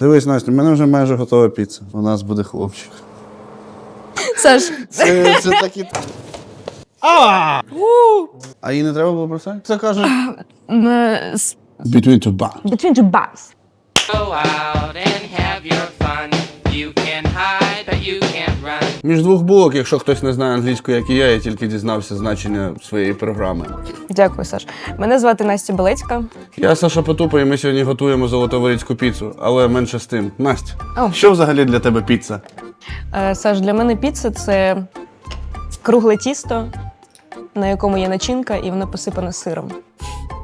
Дивись, Настя, в мене вже майже готова піца. У нас буде хлопчик. Саш, Це, це такі. А їй не треба було просити? Це каже. м, с- Between two bars. between two bars. Go out and have your fun. You can hide, but you can't. Між двох булок, якщо хтось не знає англійську, як і я, я тільки дізнався значення своєї програми. Дякую, Саш. Мене звати Настя Белецька. Я Саша Потупа, і ми сьогодні готуємо золотоворіцьку піцу, але менше з тим. Настя, О. що взагалі для тебе піца? Е, Саш, для мене піца це кругле тісто, на якому є начинка, і воно посипане сиром.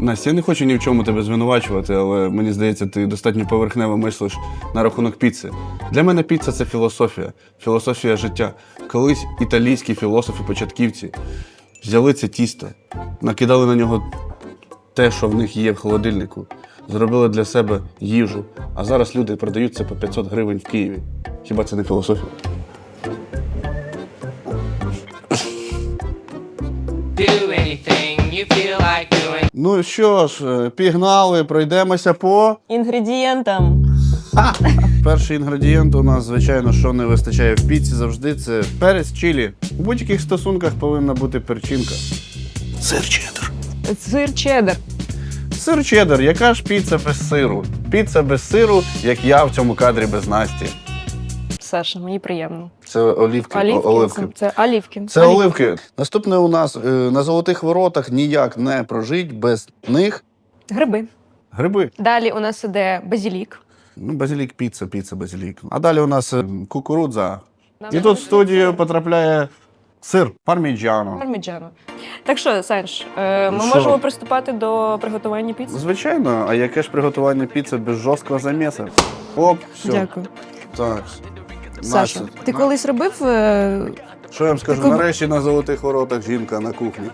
Настя, я не хочу ні в чому тебе звинувачувати, але мені здається, ти достатньо поверхнево мислиш на рахунок піци. Для мене піца це філософія, філософія життя. Колись італійські філософи-початківці взяли це тісто, накидали на нього те, що в них є в холодильнику, зробили для себе їжу, а зараз люди продають це по 500 гривень в Києві. Хіба це не філософія? Do anything you feel like. Ну що ж, е, пігнали, пройдемося по. Інгредієнтам. Перший інгредієнт у нас, звичайно, що не вистачає в піці завжди, це перець чилі. У будь-яких стосунках повинна бути перчинка. Сир чеддер. Сир чеддер. Сир чеддер, яка ж піца без сиру? Піца без сиру, як я в цьому кадрі без Насті. Саша, мені приємно. Це олівки. Олівки. оливки. Це, це олівки. Це оливки. Наступне у нас е, на золотих воротах ніяк не прожить без них. Гриби. Гриби. Далі у нас іде базілік. Ну, базилік, піца, піца, базилік. А далі у нас е, кукурудза. І тут в студію потрапляє сир парміджано. Парміджано. Так що, Санж, е, ми що? можемо приступати до приготування піци? Звичайно, а яке ж приготування піци без жорсткого заміса? Оп, все. Дякую. Так. Саша, Настя, ти колись робив е, Що я вам скажу? Таку- Нарешті на золотих воротах жінка на кухні.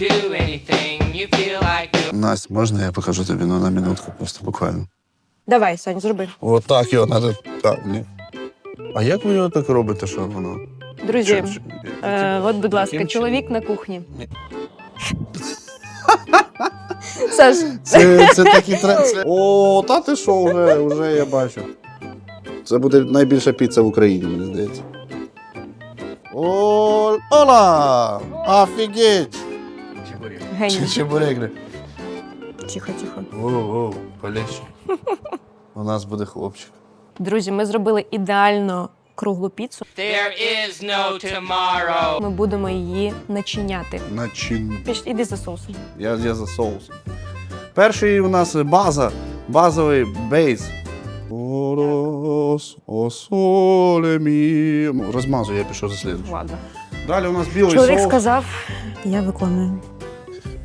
Do anything you feel like doing. Настя, можна я покажу тобі ну, на минутку, просто буквально. Давай, Сань, зроби. Отак його треба. Так, ні. А як ви його так робите, що воно? Друзі, Чи- чи- е, от, будь ласка, Яким чоловік на кухні. Саш, Це, це такі тренд. О, та ти що, вже, вже я бачу. Це буде найбільша піца в Україні, мені здається. О, ола! Офігеть! геній. Чебурек. Тихо, тихо. Воу, воу, полегче. У нас буде хлопчик. Друзі, ми зробили ідеально круглу піцу. There is no tomorrow. Ми будемо її начиняти. Начин. Піш, іди за соусом. Я, я за соус. Перший у нас база, базовий бейс. Орос, о соле мі. Розмазую, я пішов за слідом. Ладно. Далі у нас білий Чоловік соус. сказав, я виконую.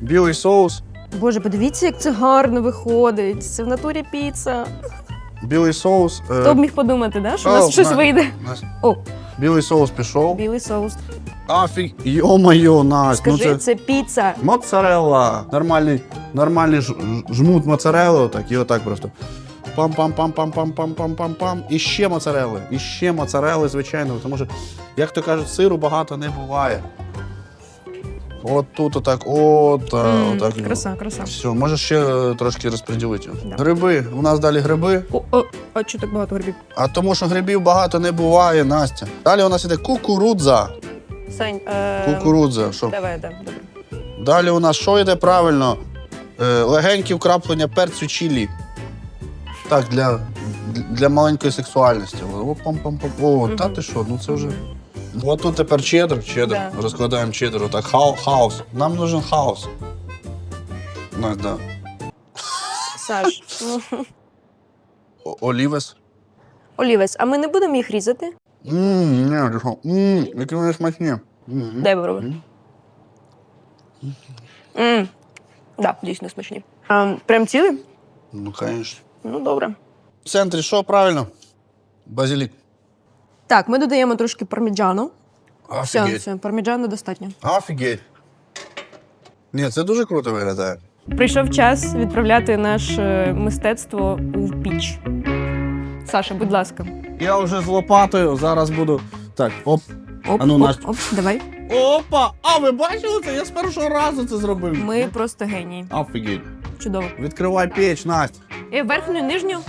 Білий соус. Боже, подивіться, як це гарно виходить. Це в натурі піца. Білий соус. е, Хто б міг подумати, да, що у о, нас щось на- вийде? Настя. О, Білий соус пішов. білий соус. Афіг. Йо-моє, Настя, ну Скажи, це це піца. моцарелла. Нормальний, нормальний ж- ж- жмут моцарелли, так, і отак просто. Пам-пам-пам-пам-пам-пам-пам-пам. І ще моцарели. І ще моцарели, звичайно, тому що, як то кажуть, сиру багато не буває. От тут отак, от, М, отак. Краса, краса. Все, можеш ще е, трошки розподілити. Да. Гриби. У нас далі гриби. О, о, а чого так багато грибів? А тому, що грибів багато не буває, Настя. Далі у нас іде кукурудза. Сань, е... Кукурудза. Що? давай, да, добре. Далі у нас що йде правильно? Е, легенькі вкраплення перцю чилі. Так, для, для маленької сексуальності. О, пам-пам-пам. О, та ти що, ну це вже. От тут тепер чеддер, чеддер. Да. Розкладаємо чеддер, отак. Хау, хаос. Нам нужен хаос. Настя, да. Саш, ну, О- Олівес. олівець, а ми не будемо їх різати? Ммм, ні, ти що? Ммм, які вони смачні. Дай попробуй. Мм. Так, дійсно смачні. А, прям цілий? Ну, звісно. Ну, добре. В центрі що правильно? Базилік. Так, ми додаємо трошки парміджану. Все, Офігеть. все, парміджану достатньо. Офігеть. Ні, це дуже круто виглядає. Прийшов час відправляти наше мистецтво у піч. Саша, будь ласка. Я вже з лопатою, зараз буду. Так, оп. Оп, А ну, оп, Настя. оп, давай. Опа! А ви бачили це? Я з першого разу це зробив. Ми просто генії. Офігеть. Чудово. Відкривай печ, Настя. І верхню, нижню.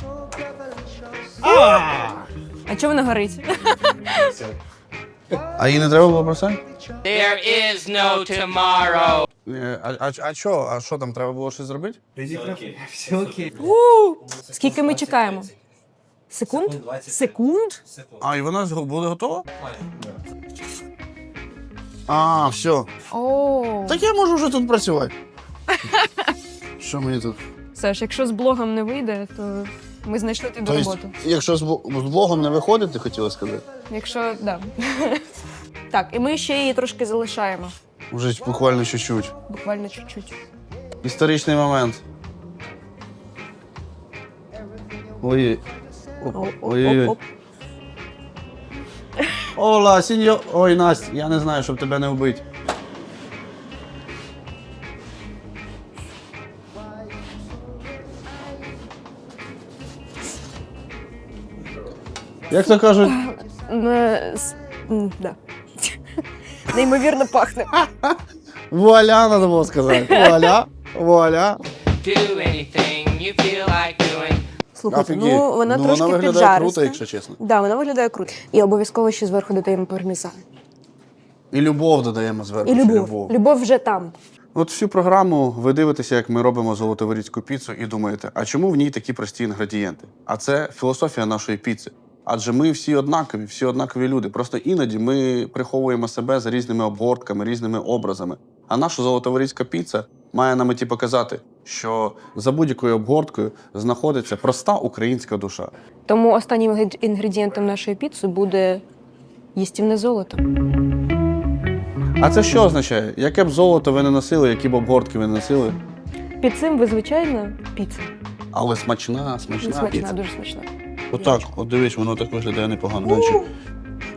А чого вона горить? А їй не треба було бросати? There is no tomorrow. Е, А, а, а що? А що там треба було щось зробити? У, Скільки ми чекаємо? Секунд? Секунд? А, і вона зго- буде готова? А, все. О, Так я можу вже тут працювати. Що мені тут? Саш, якщо з блогом не вийде, то ми знайшли тобі Тобто, роботу. якщо з, бл- з блогом не виходить, ти хотіла сказати? Якщо да. так, і ми ще її трошки залишаємо. Уже буквально чуть-чуть. Буквально чуть-чуть. Історичний момент. Ой. Оп, Ой. оп, оп. Ола, сіньо. Ой, Настя, я не знаю, щоб тебе не вбити. Як то кажуть, Е, с- м, Да. Неймовірно пахне. вуаля, треба було сказати. Вуаля, вуаля. Do anything you feel like doing. Слухайте, Офігеть. ну вона ну, трошки вона виглядає піджариста. круто, якщо чесно. Да, вона виглядає круто. І обов'язково ще зверху додаємо пармезан. І любов додаємо зверху. І ще любов. любов. вже там. От всю програму ви дивитеся, як ми робимо золотоворіцьку піцу, і думаєте, а чому в ній такі прості інгредієнти? А це філософія нашої піци. Адже ми всі однакові, всі однакові люди. Просто іноді ми приховуємо себе за різними обгортками, різними образами. А наша золотоворіцька піца має на меті показати, що за будь-якою обгорткою знаходиться проста українська душа. Тому останнім інгредієнтом нашої піци буде їстівне золото. А це що означає? Яке б золото ви не носили, які б обгортки ви не носили? Під цим ви звичайна піца. Але смачна, смачна, Смачна, піца. дуже смачна. Отак, от дивись, воно так виглядає непогано. Наче...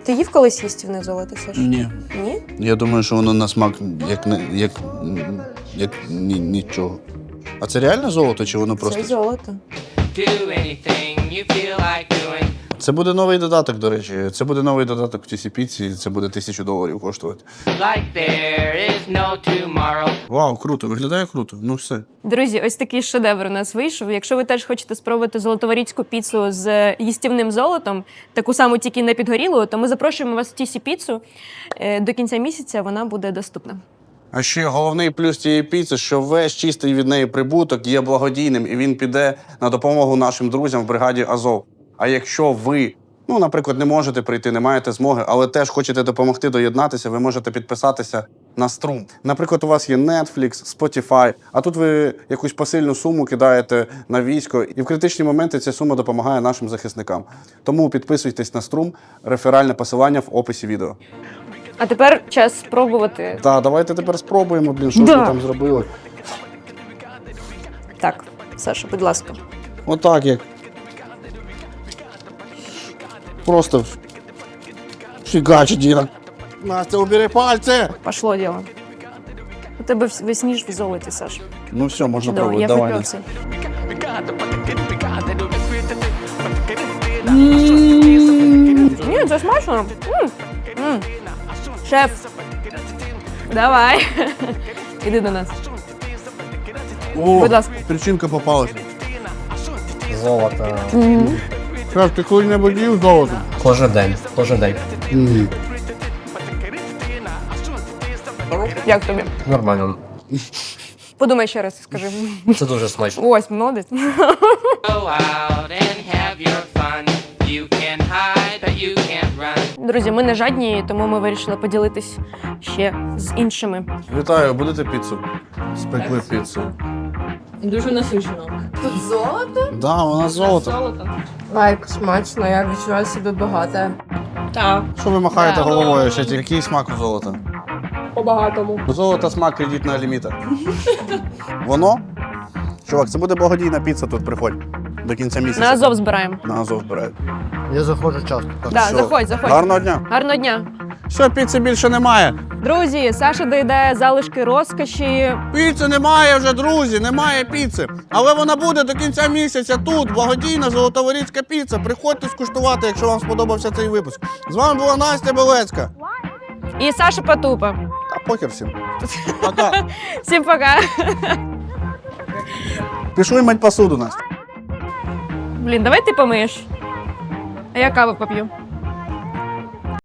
Ти їв колись їстівне золото, Саш? Ні. Ні? Я думаю, що воно на смак як не як, як ні, нічого. А це реальне золото, чи воно просто? Це золото. Do anything you feel like doing. Це буде новий додаток, до речі. Це буде новий додаток в піці, це буде тисячу доларів коштувати. Like there is no tomorrow. Вау, круто, виглядає круто. Ну все. Друзі, ось такий шедевр у нас вийшов. Якщо ви теж хочете спробувати золотоворіцьку піцу з їстівним золотом, таку саму тільки не підгорілу, то ми запрошуємо вас в тісі піцу. Е, До кінця місяця вона буде доступна. А ще головний плюс цієї піци, що весь чистий від неї прибуток є благодійним, і він піде на допомогу нашим друзям в бригаді Азов. А якщо ви, ну, наприклад, не можете прийти, не маєте змоги, але теж хочете допомогти доєднатися, ви можете підписатися на струм. Наприклад, у вас є Netflix, Spotify, а тут ви якусь посильну суму кидаєте на військо, і в критичні моменти ця сума допомагає нашим захисникам. Тому підписуйтесь на струм, реферальне посилання в описі відео. А тепер час спробувати. Так, давайте тепер спробуємо, блін, що ж Да. ви там зробили. Так, Саша, будь ласка. Отак як. Просто в- фігачі, Діна. Настя, убери пальці! Пошло діло. У тебе вс- весь ніж в золоті, Саш. Ну все, можна Чудово, пробувати. я Давай. випив все. Ні, це смачно. М, м. Шеф. Давай. Іди до нас. О, Будь ласка. Причинка попалась. Золото. Ти коли-небудь їв золото? Кожен день. Кожен день. Як тобі? Нормально. Подумай ще раз, скажи. Це дуже смачно. Ось, молодець. Друзі, ми не жадні, тому ми вирішили поділитись ще з іншими. Вітаю, будете піцу? Спекли піцу. Дуже насичено. Тут золото? Да, вона золото. Золото. Лайк, смачно, я відчуваю себе багато. Так, Що ви махаєте Да. головою? Ще який смак у золота? по-багатому. У золота смак кредитного ліміта. Воно? Чувак, це буде благодійна піца тут приходь. До кінця місяця. На Азов збираємо. На Азов збирають. Я заходжу часто. Да, Все. заходь, заходь. Гарного дня. Гарного дня. Все, піци більше немає. Друзі, Саша доїдає залишки розкоші. Піци немає вже, друзі, немає піци. Але вона буде до кінця місяця тут. Благодійна золотоворіцька піца. Приходьте скуштувати, якщо вам сподобався цей випуск. З вами була Настя Белецька. І Саша Потупа. Та похер всім. Пока. Всім пока. Пішли мать посуду, Настя. Блін, давай ти помиєш. А я каву поп'ю.